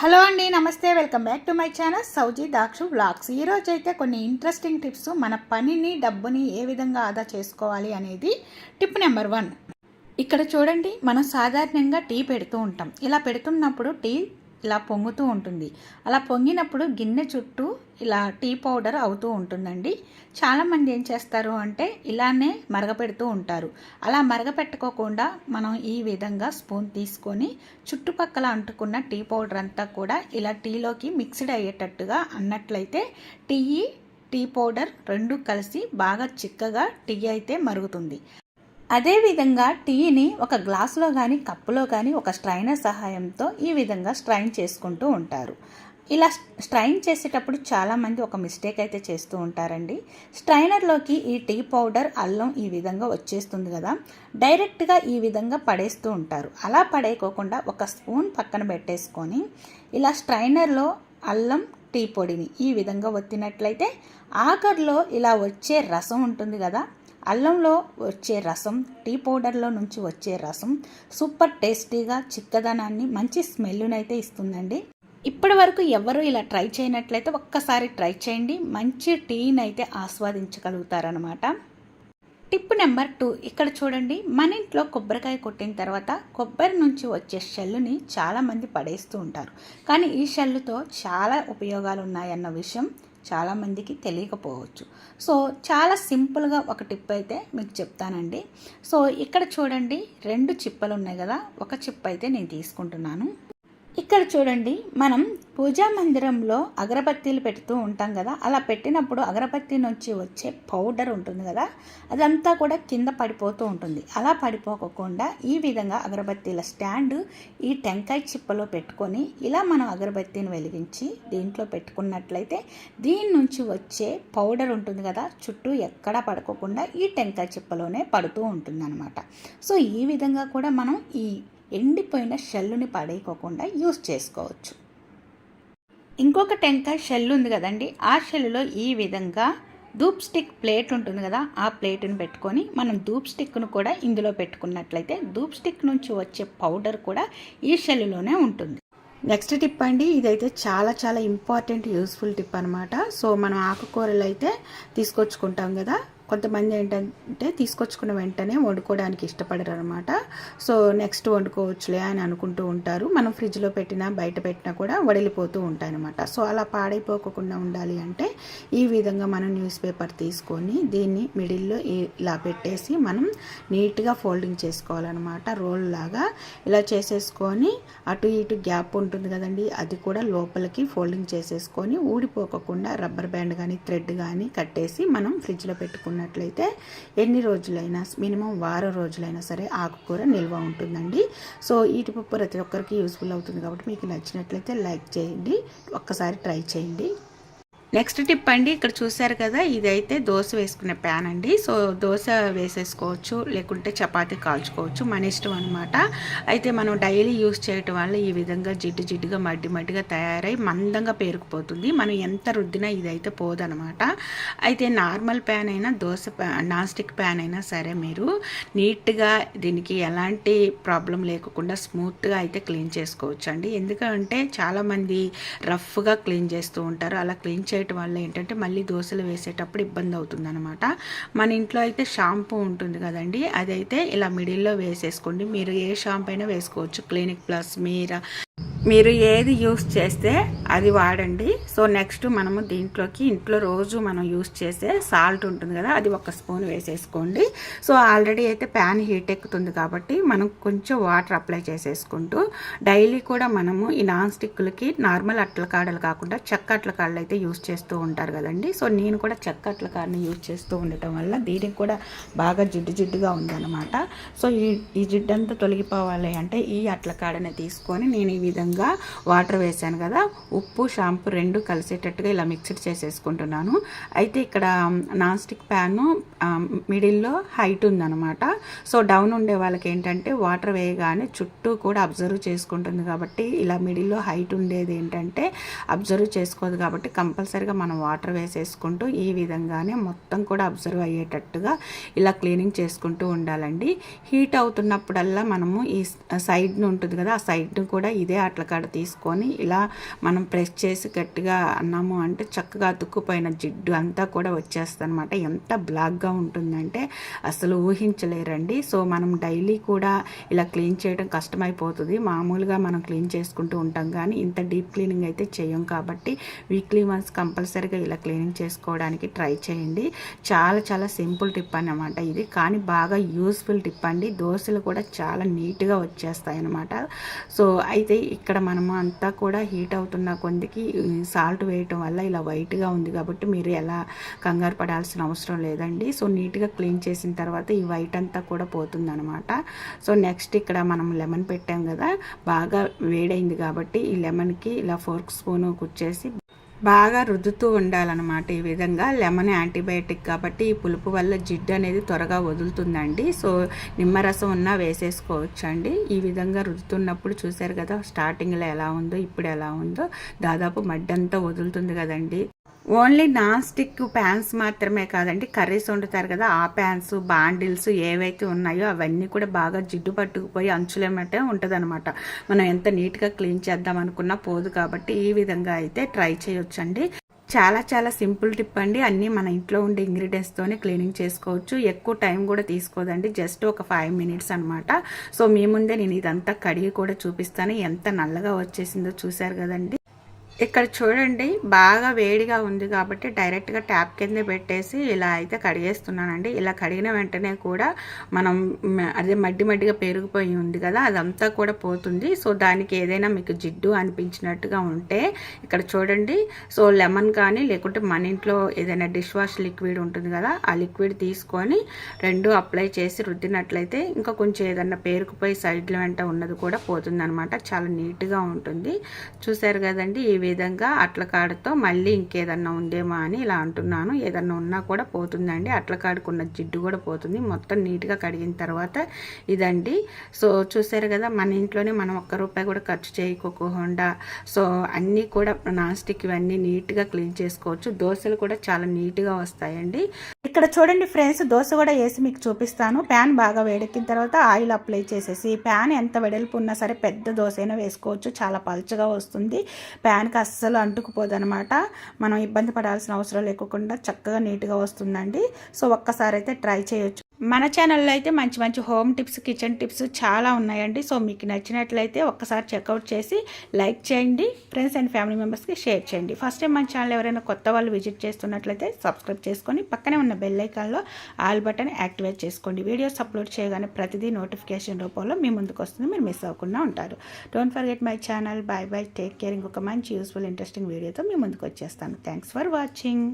Hello అండి నమస్తే welcome back to my channel Sowji Dakshu vlogs ఈరోజు అయితే కొన్ని ఇంట్రెస్టింగ్ టిప్స్ మన పనిని డబ్బుని ఏ విధంగా ఆదా చేసుకోవాలి అనేది టిప్ నెంబర్ వన్ ఇక్కడ చూడండి మనం సాధారణంగా టీ పెడుతూ ఉంటాం. ఇలా పెడుతున్నప్పుడు టీ ఇలా పొంగుతూ ఉంటుంది. అలా పొంగినప్పుడు గిన్నె చుట్టూ ఇలా టీ పౌడర్ అవుతూ ఉంటుందండి. చాలామంది ఏం చేస్తారు అంటే ఇలానే మరగపెడుతూ ఉంటారు. అలా మరగపెట్టుకోకుండా మనం ఈ విధంగా స్పూన్ తీసుకొని చుట్టుపక్కల అంటుకున్న టీ పౌడర్ అంతా కూడా ఇలా టీలోకి మిక్స్డ్ అయ్యేటట్టుగా అన్నట్లయితే టీ టీ పౌడర్ రెండు కలిసి బాగా చిక్కగా టీ అయితే మరుగుతుంది. అదేవిధంగా టీని ఒక గ్లాసులో కానీ కప్పులో కానీ ఒక స్ట్రైనర్ సహాయంతో ఈ విధంగా స్ట్రైన్ చేసుకుంటూ ఉంటారు. ఇలా స్ట్రైన్ చేసేటప్పుడు చాలామంది ఒక మిస్టేక్ అయితే చేస్తూ ఉంటారండి. స్ట్రైనర్లోకి ఈ టీ పౌడర్ అల్లం ఈ విధంగా వచ్చేస్తుంది కదా. డైరెక్ట్గా ఈ విధంగా పడేస్తూ ఉంటారు. అలా పడేయకోకుండా ఒక స్పూన్ పక్కన పెట్టేసుకొని ఇలా స్ట్రైనర్లో అల్లం టీ పొడిని ఈ విధంగా ఒత్తినట్లయితే ఆఖరిలో ఇలా వచ్చే రసం ఉంటుంది కదా. అల్లంలో వచ్చే రసం టీ పౌడర్లో నుంచి వచ్చే రసం సూపర్ టేస్టీగా చిక్కదనాన్ని మంచి స్మెల్లునైతే ఇస్తుందండి. ఇప్పటి వరకు ఎవరు ఇలా ట్రై చేయనట్లయితే ఒక్కసారి ట్రై చేయండి. మంచి టీని అయితే ఆస్వాదించగలుగుతారనమాట టిప్ నెంబర్ టూ ఇక్కడ చూడండి. మన ఇంట్లో కొబ్బరికాయ కొట్టిన తర్వాత కొబ్బరి నుంచి వచ్చే షెల్లుని చాలామంది పడేస్తూ ఉంటారు. కానీ ఈ షెల్లుతో చాలా ఉపయోగాలు ఉన్నాయన్న విషయం చాలామందికి తెలియకపోవచ్చు. సో చాలా సింపుల్గా ఒక టిప్ అయితే మీకు చెప్తానండి. సో ఇక్కడ చూడండి రెండు చిప్పలు ఉన్నాయి కదా ఒక చిప్ అయితే నేను తీసుకుంటున్నాను. ఇక్కడ చూడండి మనం పూజా మందిరంలో అగరబత్తీలు పెడుతూ ఉంటాం కదా అలా పెట్టినప్పుడు అగరబత్తి నుంచి వచ్చే పౌడర్ ఉంటుంది కదా అదంతా కూడా కింద పడిపోతూ ఉంటుంది. అలా పడిపోకుండా ఈ విధంగా అగరబత్తీల స్టాండ్ ఈ టెంకాయ చిప్పలో పెట్టుకొని ఇలా మనం అగరబత్తిని వెలిగించి దీంట్లో పెట్టుకున్నట్లయితే దీని నుంచి వచ్చే పౌడర్ ఉంటుంది కదా చుట్టూ ఎక్కడా పడుకోకుండా ఈ టెంకాయ చిప్పలోనే పడుతూ ఉంటుంది సో ఈ విధంగా కూడా మనం ఈ ఎండిపోయిన షెల్లుని పడేయకోకుండా యూస్ చేసుకోవచ్చు. ఇంకొక టెంకాయ షెల్ ఉంది కదండి ఆ షెల్లులో ఈ విధంగా ధూప్ స్టిక్ ప్లేట్ ఉంటుంది కదా ఆ ప్లేట్ని పెట్టుకొని మనం ధూప్ స్టిక్ను కూడా ఇందులో పెట్టుకున్నట్లయితే ధూప్ స్టిక్ నుంచి వచ్చే పౌడర్ కూడా ఈ షెల్లులోనే ఉంటుంది. నెక్స్ట్ టిప్ అండి ఇదైతే చాలా చాలా ఇంపార్టెంట్ యూస్ఫుల్ టిప్ అనమాట సో మనం ఆకుకూరలు అయితే తీసుకొచ్చుకుంటాం కదా కొంతమంది ఏంటంటే తీసుకొచ్చుకున్న వెంటనే వండుకోవడానికి ఇష్టపడరు అనమాట సో నెక్స్ట్ వండుకోవచ్చులే అని అనుకుంటూ ఉంటారు. మనం ఫ్రిడ్జ్లో పెట్టినా బయట పెట్టినా కూడా వడిలిపోతూ ఉంటాయి అనమాట సో అలా పాడైపోకుండా ఉండాలి అంటే ఈ విధంగా మనం న్యూస్ పేపర్ తీసుకొని దీన్ని మిడిల్లో ఇలా పెట్టేసి మనం నీట్గా ఫోల్డింగ్ చేసుకోవాలన్నమాట. రోల్ లాగా ఇలా చేసేసుకొని అటు ఇటు గ్యాప్ ఉంటుంది కదండి అది కూడా లోపలికి ఫోల్డింగ్ చేసేసుకొని ఊడిపోకుండా రబ్బర్ బ్యాండ్ కానీ థ్రెడ్ కానీ కట్టేసి మనం ఫ్రిడ్జ్లో పెట్టుకున్న చేసుకున్నట్లయితే ఎన్ని రోజులైనా మినిమం వారం రోజులైనా సరే ఆకుకూర నిల్వ ఉంటుందండి. సో ఈ టిప్ ప్రతి ఒక్కరికి యూస్ఫుల్ అవుతుంది కాబట్టి మీకు నచ్చినట్లయితే లైక్ చేయండి ఒక్కసారి ట్రై చేయండి. నెక్స్ట్ టిప్ అండి ఇక్కడ చూసారు కదా ఇదైతే దోశ వేసుకునే ప్యాన్ అండి. సో దోశ వేసేసుకోవచ్చు లేకుంటే చపాతి కాల్చుకోవచ్చు మన ఇష్టం అనమాట అయితే మనం డైలీ యూస్ చేయటం వల్ల ఈ విధంగా జిడ్డు జిడ్డుగా మడ్డి మడ్డిగా తయారై మందంగా పేరుకుపోతుంది. మనం ఎంత రుద్దినా ఇదైతే పోదనమాట అయితే నార్మల్ ప్యాన్ అయినా దోశ నాన్ స్టిక్ ప్యాన్ అయినా సరే మీరు నీట్గా దీనికి ఎలాంటి ప్రాబ్లం లేకుండా స్మూత్గా అయితే క్లీన్ చేసుకోవచ్చు అండి ఎందుకంటే చాలామంది రఫ్గా క్లీన్ చేస్తూ ఉంటారు. అలా క్లీన్ చే చేయటం వల్ల ఏంటంటే మళ్ళీ దోశలు వేసేటప్పుడు ఇబ్బంది అవుతుందనమాట మన ఇంట్లో అయితే షాంపూ ఉంటుంది కదండి అదైతే ఇలా మిడిల్లో వేసేసుకోండి. మీరు ఏ షాంపూ అయినా వేసుకోవచ్చు. క్లినిక్ ప్లస్ మీరా మీరు ఏది యూస్ చేస్తే అది వాడండి. సో నెక్స్ట్ మనము దీంట్లోకి ఇంట్లో రోజు మనం యూస్ చేసే సాల్ట్ ఉంటుంది కదా అది ఒక స్పూన్ వేసేసుకోండి. సో ఆల్రెడీ అయితే ప్యాన్ హీట్ ఎక్కుతుంది కాబట్టి మనం కొంచెం వాటర్ అప్లై చేసేసుకుంటూ డైలీ కూడా మనము ఈ నాన్ స్టిక్లకి నార్మల్ అట్ల కాడలు కాకుండా చెక్క అట్ల కాడలు అయితే యూస్ చేస్తూ ఉంటారు కదండి. సో నేను కూడా చెక్క అట్ల కాడని యూస్ చేస్తూ ఉండటం వల్ల దీనికి కూడా బాగా జిడ్డు జిడ్డుగా ఉందన్నమాట. సో ఈ ఈ జిడ్డంతా తొలగిపోవాలి అంటే ఈ అట్ల కాడని తీసుకొని నేను ఈ విధంగా వాటర్ వేసాను కదా. ఉప్పు షాంపూ రెండు కలిసేటట్టుగా ఇలా మిక్స్డ్ చేసేసుకుంటున్నాను. అయితే ఇక్కడ నాన్ స్టిక్ ప్యాన్ మిడిల్లో హైట్ ఉందన్నమాట. సో డౌన్ ఉండే వాళ్ళకి ఏంటంటే వాటర్ వేయగానే చుట్టూ కూడా అబ్జర్వ్ చేసుకుంటుంది కాబట్టి ఇలా మిడిల్లో హైట్ ఉండేది ఏంటంటే అబ్జర్వ్ చేసుకోదు కాబట్టి కంపల్సరీగా మనం వాటర్ వేసేసుకుంటూ ఈ విధంగానే మొత్తం కూడా అబ్జర్వ్ అయ్యేటట్టుగా ఇలా క్లీనింగ్ చేసుకుంటూ ఉండాలండి. హీట్ అవుతున్నప్పుడల్లా మనము ఈ సైడ్ను ఉంటుంది కదా ఆ సైడ్ను కూడా ఇదే కాడ తీసుకొని ఇలా మనం ప్రెస్ చేసి గట్టిగా అన్నాము అంటే చక్కగా అతుక్కుపోయిన జిడ్డు అంతా కూడా వచ్చేస్తుంది అనమాట ఎంత బ్లాక్గా ఉంటుందంటే అసలు ఊహించలేరండి. సో మనం డైలీ కూడా ఇలా క్లీన్ చేయడం కష్టమైపోతుంది. మామూలుగా మనం క్లీన్ చేసుకుంటూ ఉంటాం కానీ ఇంత డీప్ క్లీనింగ్ అయితే చేయం కాబట్టి వీక్లీ వన్స్ కంపల్సరీగా ఇలా క్లీనింగ్ చేసుకోవడానికి ట్రై చేయండి. చాలా చాలా సింపుల్ టిప్ అనమాట ఇది. కానీ బాగా యూస్ఫుల్ టిప్ అండి. దోశలు కూడా చాలా నీట్గా వచ్చేస్తాయి అనమాట సో అయితే ఇక్కడ ఇక్కడ మనము అంతా కూడా హీట్ అవుతున్న కొందికి సాల్ట్ వేయటం వల్ల ఇలా వైట్గా ఉంది కాబట్టి మీరు ఎలా కంగారు పడాల్సిన అవసరం లేదండి. సో నీట్గా క్లీన్ చేసిన తర్వాత ఈ వైట్ అంతా కూడా పోతుందనమాట సో నెక్స్ట్ ఇక్కడ మనం లెమన్ పెట్టాం కదా బాగా వేడైంది కాబట్టి ఈ లెమన్కి ఇలా ఫోర్క్ స్పూన్ కుచ్చేసి బాగా రుద్దుతూ ఉండాలన్నమాట ఈ విధంగా. లెమన్ యాంటీబయాటిక్ కాబట్టి ఈ పులుపు వల్ల జిడ్డు అనేది త్వరగా వదులుతుందండి. సో నిమ్మరసం ఉన్నా వేసేసుకోవచ్చు అండి ఈ విధంగా రుద్దుతున్నప్పుడు చూశారు కదా స్టార్టింగ్లో ఎలా ఉందో ఇప్పుడు ఎలా ఉందో దాదాపు మడ్డంతా వదులుతుంది కదండి. ఓన్లీ నాన్ స్టిక్ ప్యాన్స్ మాత్రమే కాదండి కర్రీస్ వండుతారు కదా ఆ ప్యాన్స్ బాండిల్స్ ఏవైతే ఉన్నాయో అవన్నీ కూడా బాగా జిడ్డు పట్టుకుపోయి అంచులేమటే ఉంటుందన్నమాట. మనం ఎంత నీట్గా క్లీన్ చేద్దాం అనుకున్నా పోదు కాబట్టి ఈ విధంగా అయితే ట్రై చేయొచ్చండి. చాలా చాలా సింపుల్ టిప్ అండి. అన్నీ మన ఇంట్లో ఉండే ఇంగ్రీడియంట్స్తోనే క్లీనింగ్ చేసుకోవచ్చు. ఎక్కువ టైం కూడా తీసుకోదండి జస్ట్ ఒక ఫైవ్ మినిట్స్ అనమాట సో మీ ముందే నేను ఇదంతా కడిగి కూడా చూపిస్తాను. ఎంత నల్లగా వచ్చేసిందో చూశారు కదండి. ఇక్కడ చూడండి బాగా వేడిగా ఉంది కాబట్టి డైరెక్ట్గా ట్యాప్ కింద పెట్టేసి ఇలా అయితే కడిగేస్తున్నానండి. ఇలా కడిగిన వెంటనే కూడా మనం అదే మడ్డి మడ్డిగా పెరిగిపోయి ఉంది కదా అదంతా కూడా పోతుంది. సో దానికి ఏదైనా మీకు జిడ్డు అనిపించినట్టుగా ఉంటే ఇక్కడ చూడండి. సో లెమన్ కానీ లేకుంటే మన ఇంట్లో ఏదైనా డిష్ వాష్ లిక్విడ్ ఉంటుంది కదా ఆ లిక్విడ్ తీసుకొని రెండు అప్లై చేసి రుద్దినట్లయితే ఇంకా కొంచెం ఏదన్నా పేరుకుపోయి సైడ్ల వెంట ఉన్నది కూడా పోతుంది చాలా నీట్గా ఉంటుంది. చూసారు కదండి ఈ విధంగా అట్ల కాడతో మళ్ళీ ఇంకేదన్నా ఉందేమో అని ఇలా అంటున్నాను. ఏదన్నా ఉన్నా కూడా పోతుందండి. అట్ల కాడుకున్న జిడ్డు కూడా పోతుంది. మొత్తం నీట్గా కడిగిన తర్వాత ఇదండి. సో చూసారు కదా మన ఇంట్లోనే మనం ఒక్క రూపాయి కూడా ఖర్చు చేయకోకుండా సో అన్నీ కూడా నాన్ స్టిక్ ఇవన్నీ నీట్గా క్లీన్ చేసుకోవచ్చు. దోశలు కూడా చాలా నీట్గా వస్తాయండి. ఇక్కడ చూడండి ఫ్రెండ్స్ దోశ కూడా వేసి మీకు చూపిస్తాను. ప్యాన్ బాగా వేడెక్కిన తర్వాత ఆయిల్ అప్లై చేసేసి ప్యాన్ ఎంత వెడల్పు ఉన్నా సరే పెద్ద దోశ అయినా వేసుకోవచ్చు. చాలా పలుచగా వస్తుంది. ప్యాన్ అస్సలు అంటుకుపోదు అనమాట మనం ఇబ్బంది పడాల్సిన అవసరం లేకుండా చక్కగా నీట్గా వస్తుందండి. సో ఒక్కసారి అయితే ట్రై చేయొచ్చు. మన ఛానల్లో అయితే మంచి మంచి హోమ్ టిప్స్ కిచెన్ టిప్స్ చాలా ఉన్నాయండి. సో మీకు నచ్చినట్లయితే ఒక్కసారి చెక్అవుట్ చేసి లైక్ చేయండి. ఫ్రెండ్స్ అండ్ ఫ్యామిలీ మెంబర్స్కి షేర్ చేయండి. ఫస్ట్ టైం మన ఛానల్ ఎవరైనా కొత్త వాళ్ళు విజిట్ చేస్తున్నట్లయితే సబ్స్క్రైబ్ చేసుకొని పక్కనే ఉన్న బెల్ ఐకాన్లో ఆల్ బటన్ యాక్టివేట్ చేసుకోండి. వీడియోస్ అప్లోడ్ చేయగానే ప్రతిదీ నోటిఫికేషన్ రూపంలో మీ ముందుకు వస్తుంది. మీరు మిస్ అవ్వకుండా ఉంటారు. Don't forget my channel bye bye take care ఇంకొక మంచి యూస్ఫుల్ ఇంట్రెస్టింగ్ వీడియోతో మీ ముందుకు వచ్చేస్తాను. Thanks for watching